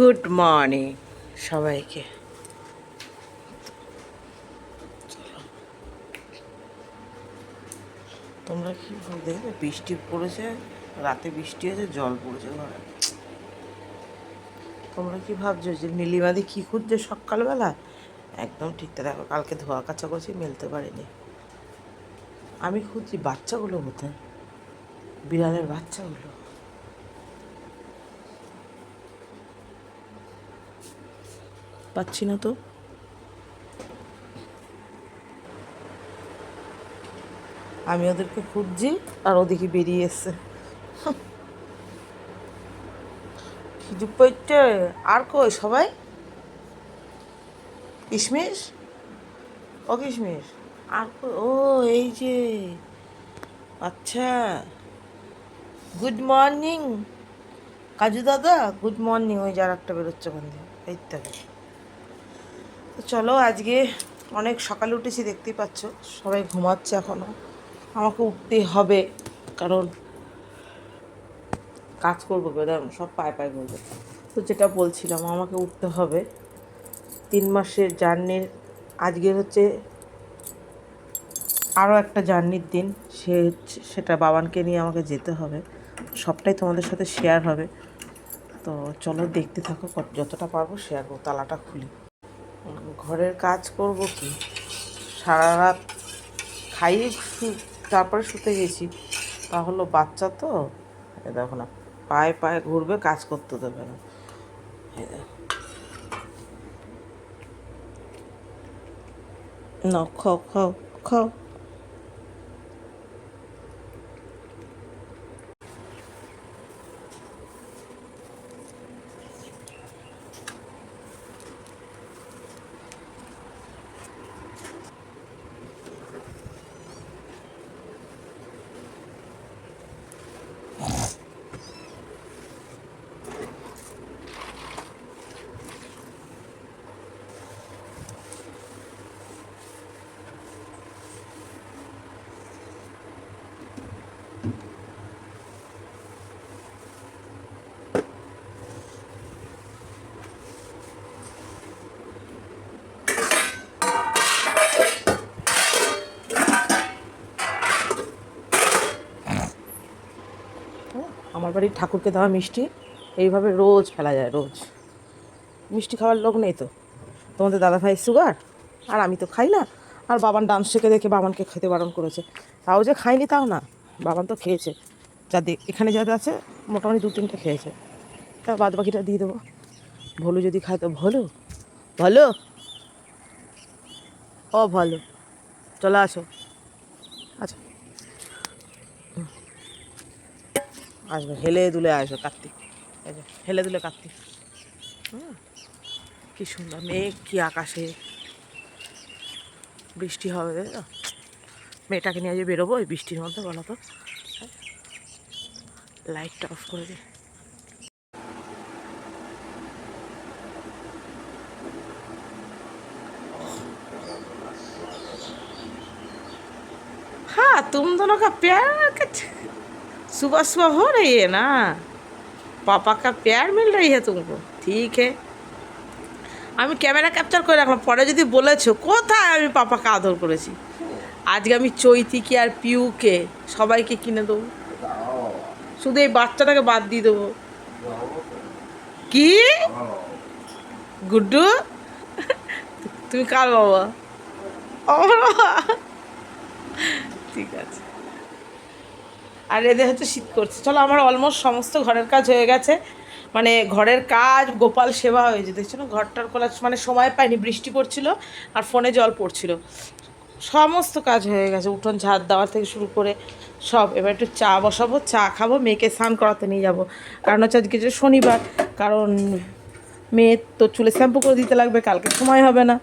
Good morning সবাইকে। তোমরা কি দেখবে বৃষ্টি পড়েছে, রাতে বৃষ্টি হয়েছে, জল পড়েছে ঘরে। তোমরা কি ভাবছ যে নীলিমাদি কী খুঁজছে সকালবেলা? একদম ঠিক দেখো, কালকে ধোয়া কাচা করছি মেলতে পারিনি। আমি খুঁজছি বাচ্চাগুলো কোথায় বিড়ালের বাচ্চাগুলো। পাচ্ছি না তো। আমি ওদেরকে খুঁজছি আর ওদিকে বেরিয়ে এসছে। আর কই সবাই? কিশমিশ? ও কিশমিশ। আর ও, এই যে আচ্ছা। Good morning. কাজু দাদা, গুড মর্নিং। ওই যার একটা বেরোচ্ছে ওখান দিয়ে এই তো। তো চলো আজকে অনেক সকালে উঠেছি, দেখতেই পাচ্ছ। সবাই ঘুমাচ্ছে এখনও আমাকে উঠতেই হবে, কারণ কাজ করব বেদাম সব পায়ে পায়ে করবে তো যেটা বলছিলাম, আমাকে উঠতে হবে। তিন মাসের জার্নির আজকের হচ্ছে আরও একটা জার্নির দিন। সে সেটা বাবানকে নিয়ে আমাকে যেতে হবে। সবটাই তোমাদের সাথে শেয়ার হবে। তো চলো দেখতে থাকো যতটা পারব শেয়ার করব, তালাটা খুলি। ঘরের কাজ করব কি? সারা রাত খাইয়ে তারপরে শুতে গেছি। তা হলো বাচ্চা তো দেখো না, পায়ে পায়ে ঘুরবে, কাজ করতে দেবে না। খাও খাও খাও আমার বাড়ির ঠাকুরকে দেওয়া মিষ্টি, এইভাবে রোজ ফেলা যায়, রোজ। মিষ্টি খাওয়ার লোক নেই তো। তোমাদের দাদা ভাই সুগার আর আমি তো খাই না। আর বাবান ডান্স শিখে দেখে বাবানকে খেতে বারণ করেছে। তাও যে খাইনি তাও না, বাবান তো খেয়েছে। যা এখানে যাতে আছে, মোটামুটি দু তিনটে খেয়েছে। তা বাদ বাকিটা দিয়ে দেবো। ভলু যদি খায় তো ভলু। ভালো? ও ভালো। চলে আসো। আসবে হেলে দুলে আসবে কার্তিক এই যে হেলে দুলে কার্তিক হুম কি সুন্দর মেঘ কি আকাশে বৃষ্টি হবে তাই তো মেয়েটাকে নিয়ে যে বেরোবো ওই বৃষ্টির মধ্যে বলো তো লাইটটা অফ করে দিই हाँ तुम दोनों का प्यार का सुबह सुबह हो रही है ना पापा का प्यार मिल रही है तुमको ठीक है আমি ক্যামেরা ক্যাপচার করে রাখলাম পরে যদি বলেছো কোথায় আমি পাপাকে আদর করেছি আজকে আমি চৈতিকে আর পিউকে সবাইকে কিনে দেবো শুধু এই বাচ্চাটাকে বাদ দিয়ে দেবো কি গুড্ডু তুমি কার বাবা আমার বাবা ঠিক আছে আর এদের হচ্ছে শীত করছে। চলো, আমার অলমোস্ট সমস্ত ঘরের কাজ হয়ে গেছে। মানে ঘরের কাজ, গোপাল সেবা হয়েছে দেখছ না, ঘরটার খোলা মানে সময় পাইনি, বৃষ্টি পড়ছিল আর ফোনে জল পড়ছিল। সমস্ত কাজ হয়ে গেছে, উঠোন, ঝাড় দেওয়ার থেকে শুরু করে সব। এবার একটু চা বসাবো, চা খাব, মেয়েকে স্নান করাতে নিয়ে যাব। কারণ হচ্ছে আজকে যে শনিবার, কারণ মেয়ে তো চুলে শ্যাম্পু করে দিতে লাগবে, কালকে সময় হবে না।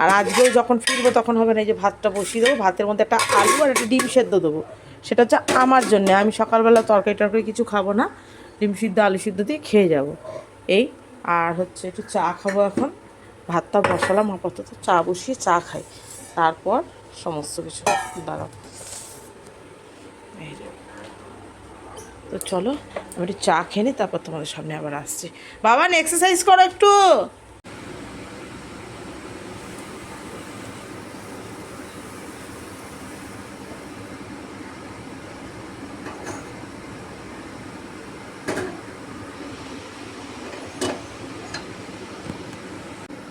আর আজকেও যখন ফিরবো, তখন হবে না, এই যে ভাতটা বসিয়ে দেবো, ভাতের মধ্যে একটা আলু আর একটা ডিম সেদ্ধ দেবো। সেটা হচ্ছে আমার জন্যে। আমি সকালবেলা তরকারি টরকারি কিছু খাব না, ডিম সিদ্ধ, আলু সিদ্ধ দিয়ে খেয়ে যাব। এই, আর হচ্ছে একটু চা খাব এখন। ভাতটা বসালাম, আপাতত চা বসিয়ে চা খাই। তারপর সমস্ত কিছু দাঁড়াও তো চলো, আমি একটু চা খেয়ে নিই, তারপর তোমাদের সামনে আবার আসছি। বাবা এক্সারসাইজ করো একটু।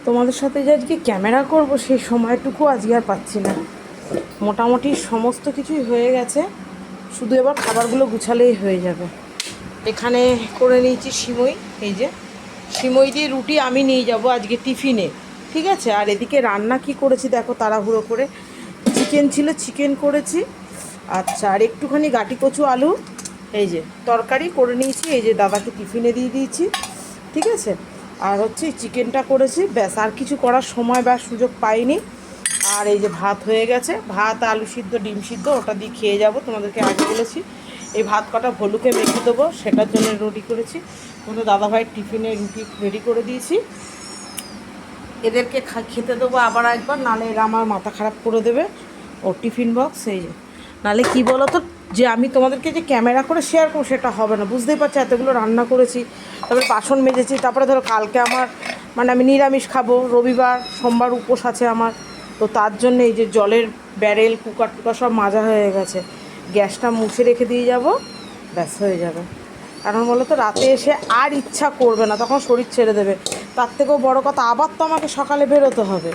তোমাদের সাথে যে আজকে ক্যামেরা করব, সেই সময়টুকু আজকে আর পাচ্ছি না। মোটামুটি সমস্ত কিছুই হয়ে গেছে। শুধু এবার খাবারগুলো গুছালেই হয়ে যাবে। এখানে করে নিয়েছি সিমই, এই যে। সিমই দিয়ে রুটি আমি নিয়ে যাব আজকে টিফিনে, ঠিক আছে? আর এদিকে রান্না কি করেছি দেখো তাড়াহুড়ো করে। চিকেন ছিল, চিকেন করেছি। আচ্ছা আর একটুখানি গাটি কচু আলু, এই যে, তরকারি করে নিয়েছি। এই যে দাদাকে টিফিনে দিয়ে দিয়েছি, ঠিক আছে? আর হচ্ছে চিকেনটা করেছি, ব্যাস, আর কিছু করার সময় বা সুযোগ পাইনি। আর এই যে ভাত হয়ে গেছে, ভাত, আলু সিদ্ধ, ডিম সিদ্ধ, ওটা দিয়ে খেয়ে যাব, তোমাদেরকে আগে বলেছি। এই ভাত কটা ভলুকে মেখে দেবো, সেটার জন্য রেডি করেছি। তোমাদের দাদাভাইয়ের টিফিনে রুটি রেডি করে দিয়েছি। এদেরকে খেতে দেবো আবার একবার, নালে এরা আমার মাথা খারাপ করে দেবে। ও টিফিন বক্স, এই যে। নালে কি বলো তো যে আমি তোমাদেরকে যে ক্যামেরা করে শেয়ার করব সেটা হবে না। বুঝতেই পারছ, এতগুলো রান্না করেছি। তারপরে বাসন মেজেছি, তারপরে ধরো কালকে আমার মানে আমি নিরামিষ খাব, রবিবার, সোমবার উপোস আছে আমার। তো তার জন্য এই যে জলের ব্যারেল কুকার টুকার সব মাজা হয়ে গেছে। গ্যাসটা মুছে রেখে দিয়ে যাব, ব্যাস হয়ে যাবে। কারণ বলো তো রাতে এসে আর ইচ্ছা করবে না, তখন শরীর ছেড়ে দেবে। তার থেকেও বড় কথা, আবার তো আমাকে সকালে বেরোতে হবে।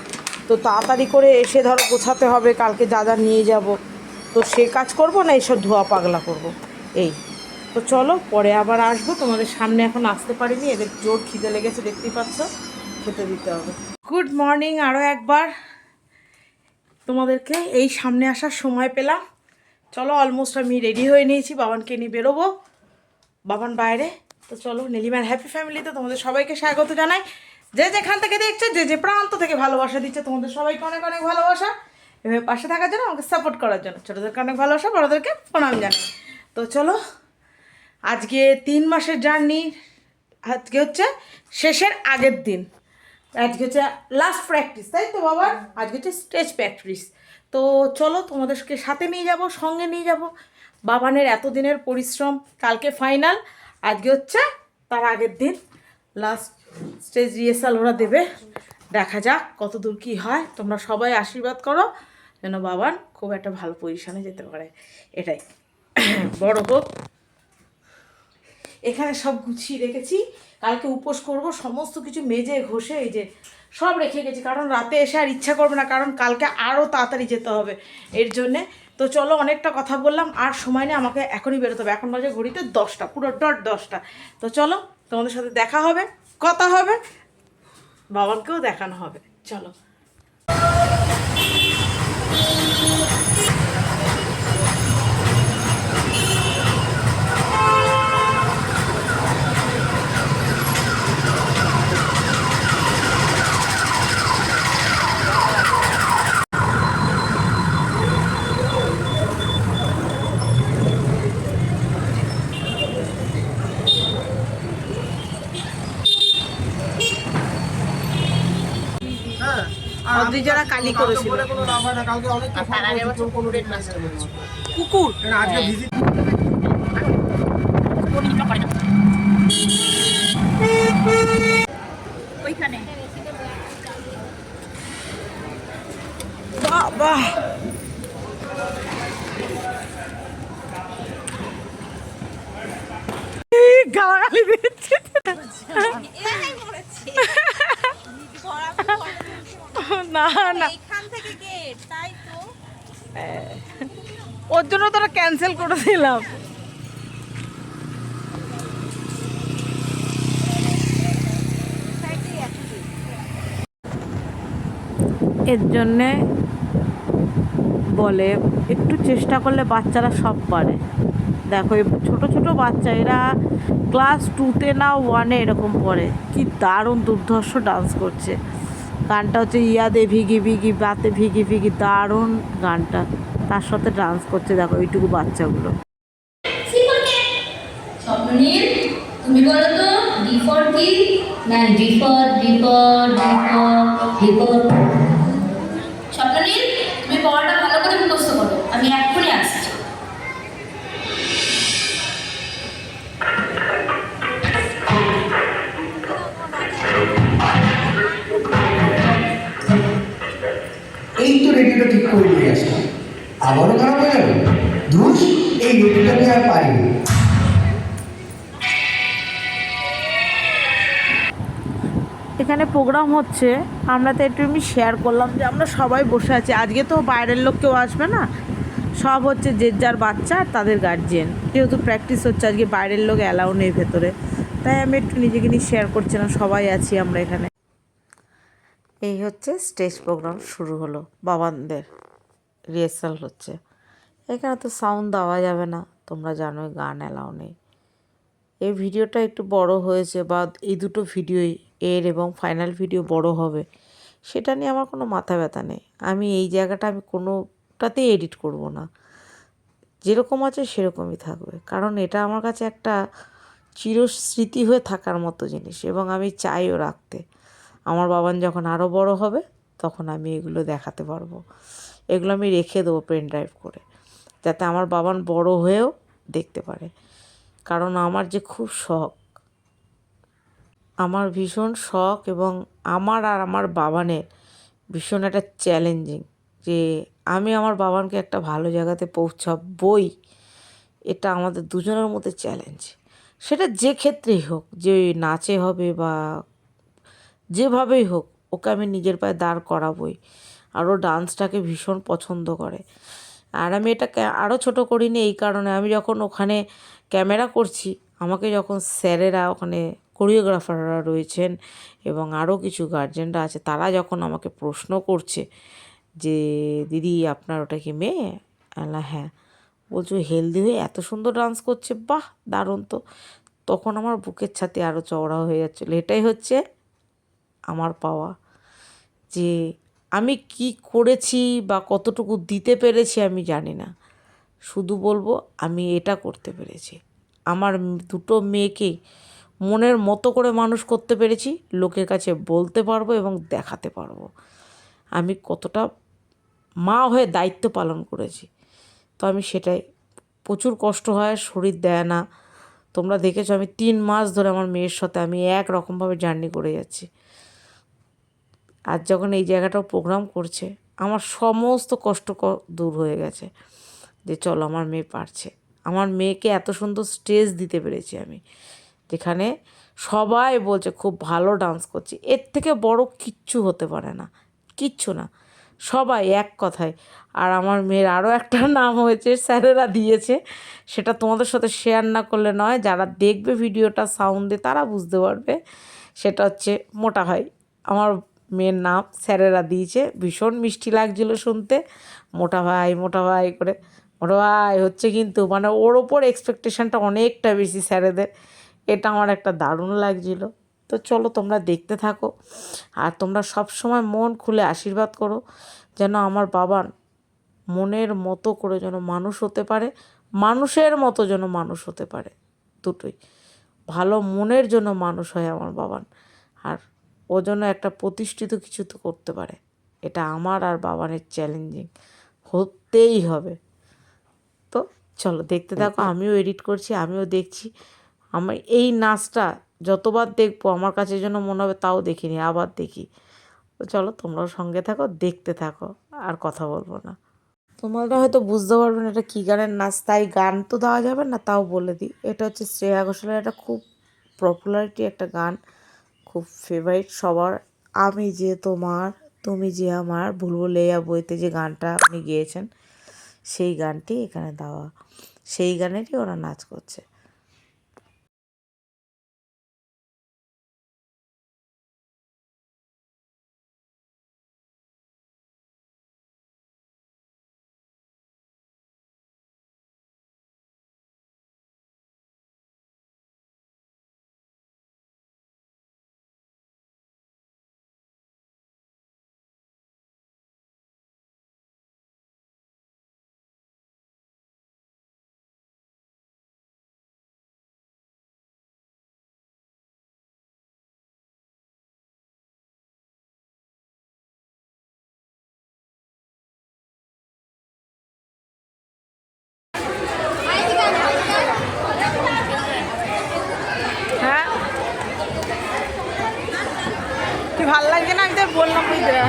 তো তাড়াতাড়ি করে এসে ধরো গোছাতে হবে, কালকে যা যা নিয়ে যাব। তো সে কাজ করব না, এইসব ধোয়া পাগলা করব। এই, তো চলো, পরে আবার আসব। তোমাদের সামনে এখন আসতে পারিনি, এদের জোর খিদে লেগেছে, দেখতেই পাচ্ছ? খেতে দিতে হবে। গুড মর্নিং আরও একবার। তোমাদেরকে এই সামনে আসার সময় পেলাম। চলো অলমোস্ট আমি রেডি হয়ে নিয়েছি, বাবানকে নিয়ে বেরোবো। বাবান বাইরে। তো চলো, নীলিমার হ্যাপি ফ্যামিলিতে তোমাদের সবাইকে স্বাগত জানাই। যে যেখান থেকে দেখছে, যে যে প্রান্ত থেকে ভালোবাসা দিচ্ছে, তোমাদের সবাইকে অনেক অনেক ভালোবাসা। এভাবে পাশে থাকার জন্য আমাকে সাপোর্ট করার জন্য। ছোটোদেরকে অনেক ভালোবাসা, বড়োদেরকে প্রণাম জানাই। তো চলো, আজকে তিন মাসের জার্নি আজকে হচ্ছে শেষের আগের দিন। আজকে হচ্ছে লাস্ট প্র্যাকটিস তাই তো বাবা? আজকে হচ্ছে স্টেজ প্র্যাকটিস তো চলো, তোমাদেরকে সাথে নিয়ে যাব, সঙ্গে নিয়ে যাব। বাবানের এতদিনের পরিশ্রম, কালকে ফাইনাল আজকে হচ্ছে তার আগের দিন। লাস্ট স্টেজ রিহার্সাল ওরা দেবে। দেখা যাক কত দূর কী হয়। তোমরা সবাই আশীর্বাদ করো। যেন বাবার খুব একটা ভালো পজিশনে যেতে পারে। এটাই। বড় হোক। এখানে সব গুছিয়ে রেখেছি। কালকে উপোস করব, সমস্ত কিছু মেজে ঘষে এই যে সব রেখে গেছি। কারণ রাতে এসে আর ইচ্ছা করবে না, কারণ কালকে আরও তাড়াতাড়ি যেতে হবে এর জন্যে। তো চলো অনেকটা কথা বললাম, আর সময় নেই, আমাকে এখনই বেরোতে হবে। এখন বাজে ঘড়িতে দশটা, পুরো ডট দশটা। তো চলো তোমাদের সাথে দেখা হবে, কথা হবে, বাবাকেও দেখানো হবে। চলো। যারা কালি করেছিল কুকুর ওইখানে বাবা গালাগালি দিচ্ছে না না। এইখান থেকে গেট তাই তো। ওর জন্য তোরা ক্যান্সেল করে দিলাম এর জন্যে বলে একটু চেষ্টা করলে বাচ্চারা সব পারে। দেখো এই ছোটো ছোটো বাচ্চা এরা ক্লাস টুতে না ওয়ানে এরকম পড়ে। কি দারুণ দুর্ধর্ষ ডান্স করছে। গানটা হচ্ছে ইয়াদে ভিগি ভিগি, বাতে ভিগি ভিগি, দারুণ গানটা। তার সাথে ডান্স করছে, দেখো, এইটুকু বাচ্চাগুলো। তুমি বলো তো কি না করে দিয়ে আসলাম। আবারও খারাপ হয়ে যাবে ধুস এই আমি আর পারিনি এখানে প্রোগ্রাম হচ্ছে আমরা তো একটু এমনি শেয়ার করলাম যে আমরা সবাই বসে আছি। আজকে তো বাইরের লোক কেউ আসবে না। সব হচ্ছে যে যার বাচ্চা আর তাদের গার্জিয়ান যেহেতু প্র্যাকটিস হচ্ছে আজকে বাইরের লোক অ্যালাউ নেই ভেতরে। তাই আমি একটু নিজেকে নিয়ে শেয়ার করছিলাম সবাই আছি আমরা এখানে। এই হচ্ছে স্টেজ প্রোগ্রাম শুরু হলো বাবানদের। রিহার্সাল হচ্ছে। এখানে তো সাউন্ড দেওয়া যাবে না, তোমরা জানোই গান অ্যালাউ নেই। এই ভিডিওটা একটু বড় হয়েছে বা এই দুটো ভিডিওই এর এবং ফাইনাল ভিডিও বড় হবে, সেটা নিয়ে আমার কোনো মাথা ব্যথা নেই। আমি এই জায়গাটা আমি কোনোটাতেই এডিট করব না। যেরকম আছে সেরকমই থাকবে। কারণ এটা আমার কাছে একটা চিরস্মৃতি হয়ে থাকার মতো জিনিস এবং আমি চাইও রাখতে। আমার বাবান যখন আরও বড় হবে, তখন আমি এগুলো দেখাতে পারব। এগুলো আমি রেখে দেবো পেন ড্রাইভ করে, যাতে আমার বাবান বড় হয়েও দেখতে পারে। কারণ আমার যে খুব শখ, আমার ভীষণ শখ এবং আমার আর আমার বাবানের ভীষণ একটা চ্যালেঞ্জিং যে আমি আমার বাবানকে একটা ভালো জায়গাতে পৌঁছাবই, এটা আমাদের দুজনের মধ্যে চ্যালেঞ্জ সেটা যে ক্ষেত্রেই হোক, যে নাচে হবে বা যেভাবেই হোক, ওকে আমি নিজের পায়ে দাঁড় করাবই। আর ও ডান্সটাকে ভীষণ পছন্দ করে। আর আমি এটা আরও ছোটো করিনি এই কারণে। আমি যখন ওখানে ক্যামেরা করছি, আমাকে যখন স্যারেরা ওখানে কোরিওগ্রাফাররা রয়েছেন এবং আরও কিছু গার্জেনরা আছে, তারা যখন আমাকে প্রশ্ন করছে যে, দিদি, আপনার ওটা কি মেয়ে? আলা হ্যাঁ। বলছো, হেলদি হয়ে এত সুন্দর ডান্স করছে, বাহ, দারুণ তো। তখন আমার বুকের ছাতি আরও চওড়া হয়ে যাচ্ছিল। এটাই হচ্ছে আমার পাওয়া যে আমি কি করেছি বা কতটুকু দিতে পেরেছি আমি জানি না। শুধু বলব, আমি এটা করতে পেরেছি। আমার দুটো মেয়েকেই মনের মতো করে মানুষ করতে পেরেছি, লোকের কাছে বলতে পারব এবং দেখাতে পারব। আমি কতটা মা হয়ে দায়িত্ব পালন করেছি। তো আমি সেটাই, প্রচুর কষ্ট হয়, শরীর দেয় না। তোমরা দেখেছ আমি তিন মাস ধরে আমার মেয়ের সাথে আমি এক রকমভাবে জার্নি করে যাচ্ছি। আর যখন এই জায়গাটাও প্রোগ্রাম করছে, আমার সমস্ত কষ্ট দূর হয়ে গেছে যে চলো আমার মেয়ে পারছে। আমার মেয়েকে এত সুন্দর স্টেজ দিতে পেরেছি আমি, যেখানে সবাই বলছে, খুব ভালো ডান্স করছি। এর থেকে বড় কিচ্ছু হতে পারে না, কিচ্ছু না, সবাই এক কথায়। আর আমার মেয়ের আরও একটা নাম হয়েছে, স্যারেরা দিয়েছে, সেটা তোমাদের সাথে শেয়ার না করলে নয়, যারা দেখবে ভিডিওটা সাউন্ডে তারা বুঝতে পারবে। সেটা হচ্ছে মোটা হয় আমার মেয়ের নাম স্যারেরা দিয়েছে। ভীষণ মিষ্টি লাগছিল শুনতে। মোটা ভাই মোটা ভাই করে। মোটা ভাই, হচ্ছে কিন্তু মানে ওর ওপর এক্সপেকটেশনটা অনেকটা বেশি স্যারেদের। এটা আমার একটা দারুণ লাগছিল। তো চলো তোমরা দেখতে থাকো। আর তোমরা সব সময় মন খুলে আশীর্বাদ করো। যেন আমার বাবার মনের মতো করে যেন মানুষ হতে পারে। মানুষের মতো যেন মানুষ হতে পারে। দুটোই। ভালো মনের জন্য মানুষ হয় আমার বাবান আর ও জন্য একটা প্রতিষ্ঠিত কিছু তো করতে পারে। এটা আমার আর বাবানের চ্যালেঞ্জিং হতেই হবে। তো চলো দেখতে থাকো আমিও এডিট করছি আমিও দেখছি। আমার এই নাচটা যতবার দেখব আমার কাছে যেন মনে হবে তাও দেখিনি আবার দেখি। তো চলো তোমরাও সঙ্গে থাকো দেখতে থাকো আর কথা বলব না। তোমরা হয়তো বুঝতে পারবে না এটা কী গানের নাচ তাই গান তো দেওয়া যাবে না তাও বলে দিই। এটা হচ্ছে শ্রেয়া ঘোষালের একটা খুব পপুলারিটি একটা গান। খুব ফেভারিট সবার। আমি যে তোমার, তুমি যে আমার ভুলভুলেয়া বইতে যে গানটা আপনি গেয়েছেন, সেই গানটি এখানে দেওয়া। সেই গানেরই ওরা নাচ করছে।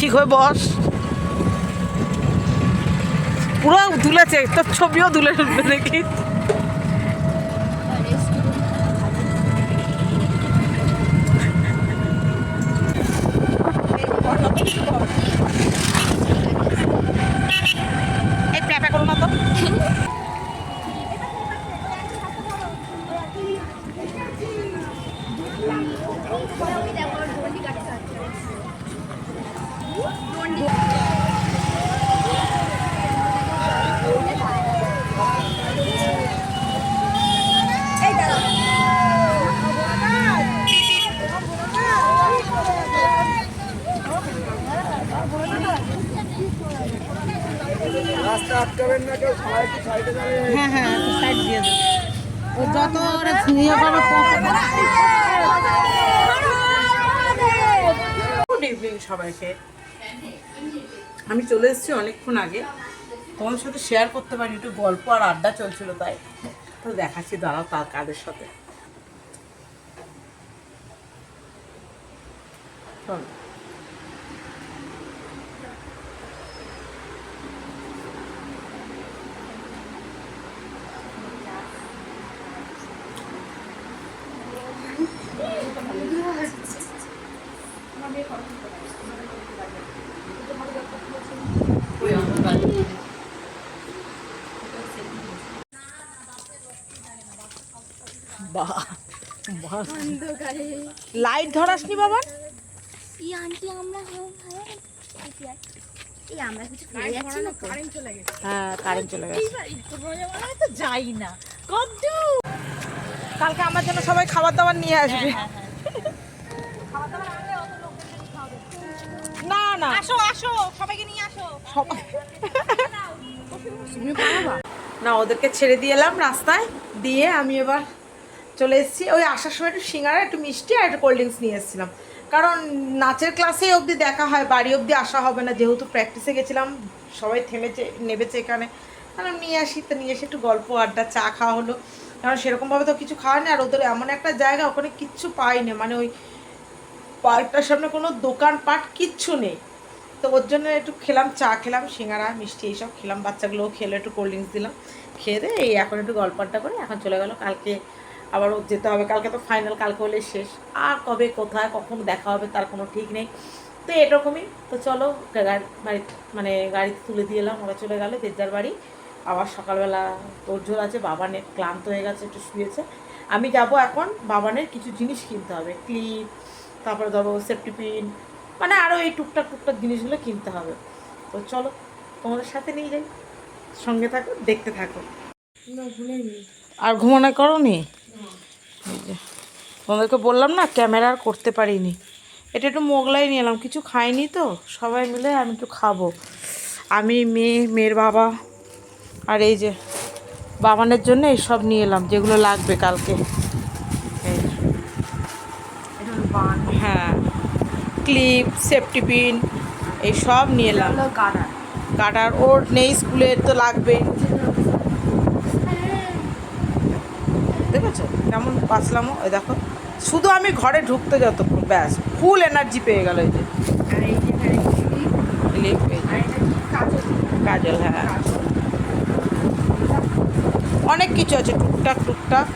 ঠিক হয়ে বস। পুরো তুলেছে তোর ছবিও তুলে ফেলবে দেখি এই প্যাপা করো না তো হ্যাঁ হ্যাঁ সাইড দিয়ে দেবো ও যত ওরা করবে গুড ইভিনিং সবাইকে। আমি চলে এসেছি অনেকক্ষণ আগে। তোমাদের সাথে শেয়ার করতে পারি একটু গল্প আর আড্ডা চলছিল তাই। তো দেখাচ্ছি দাঁড়াও তার কাদের সাথে। চলো বাহ বাহ লাইট ধরাসনি বাবা। এই আন্টি আমরা এই আমরা কিছু খেয়ে যাচ্ছি না তো। হ্যাঁ কারেন্ট চলে গেছে। তো যাই না। কদ্দু কালকে আমার জন্য সবাই খাবার দাবার নিয়ে আসবে। না। আসো আসো সবাইকে নিয়ে আসো। সবাই। না? ওদেরকে ছেড়ে দিয়ে এলাম রাস্তায় দিয়ে আমি এবার চলে এসেছি। ওই আসার সময় একটু সিঙ্গারা একটু মিষ্টি আর একটু কোল্ড ড্রিঙ্কস নিয়ে এসেছিলাম। কারণ নাচের ক্লাসেই অবধি দেখা হয় বাড়ি অবধি আসা হবে না। যেহেতু প্র্যাকটিসে গেছিলাম সবাই থেমেছে নেবেছে এখানে। তাহলে নিয়ে আসি তো নিয়ে এসে একটু গল্প আড্ডা চা খাওয়া হলো। কারণ সেরকমভাবে তো কিছু খাওয়া নেই আর ওদের এমন একটা জায়গা ওখানে কিচ্ছু পাই না মানে ওই পার্কটার সামনে কোনো দোকান পাট কিচ্ছু নেই। তো ওর জন্য একটু খেলাম, চা খেলাম, সিঙ্গারা, মিষ্টি এইসব খেলাম, বাচ্চাগুলোও খেলো, একটু কোল্ড ড্রিঙ্কস দিলাম, খেয়ে দিয়ে এই এখন একটু গল্প আড্ডা করে, এখন চলে গেল, কালকে আবার যেতে হবে, কালকে তো ফাইনাল কালকে হলে শেষ, আর কবে, কোথায়, কখন দেখা হবে তার কোনো ঠিক নেই, তো এরকমই, তো চলো গাড়ি বাড়ি মানে গাড়িতে তুলে দিয়ে এলাম, ওরা চলে গেলো দেড়জার বাড়ি, আবার সকালবেলা তোরজোর আছে বাবানের ক্লান্ত হয়ে গেছে, একটু শুয়েছে, আমি যাব এখন বাবানের কিছু জিনিস কিনতে হবে, ক্লিপ, তারপরে ধরো সেফটি পিন মানে আরও এই টুকটাক টুকটাক জিনিসগুলো কিনতে হবে। তো চলো তোমাদের সাথে নিয়ে যাই। সঙ্গে থাকো দেখতে থাকো। আর ঘুমানো করো নি। যে, তোমাদেরকে বললাম না ক্যামেরা আর করতে পারিনি। এটা একটু মোগলাই নিয়ে এলাম কিছু খাইনি তো? সবাই মিলে আমি একটু খাব। আমি মেয়ে মেয়ের বাবা আর এই যে বাবানের জন্য এইসব নিয়ে এলাম যেগুলো লাগবে কালকে এই যে। হ্যাঁ ক্লিপ সেফটি পিন এই সব নিয়ে এলাম। কাটার। ওর নেই স্কুলের তো লাগবে। দেখেছ? কেমন বাঁচলাম ওই দেখো। শুধু আমি ঘরে ঢুকতে যতক্ষণ ব্যাস ফুল এনার্জি পেয়ে গেল এই যে। কাজল হ্যাঁ। অনেক কিছু আছে টুকটাক টুকটাক।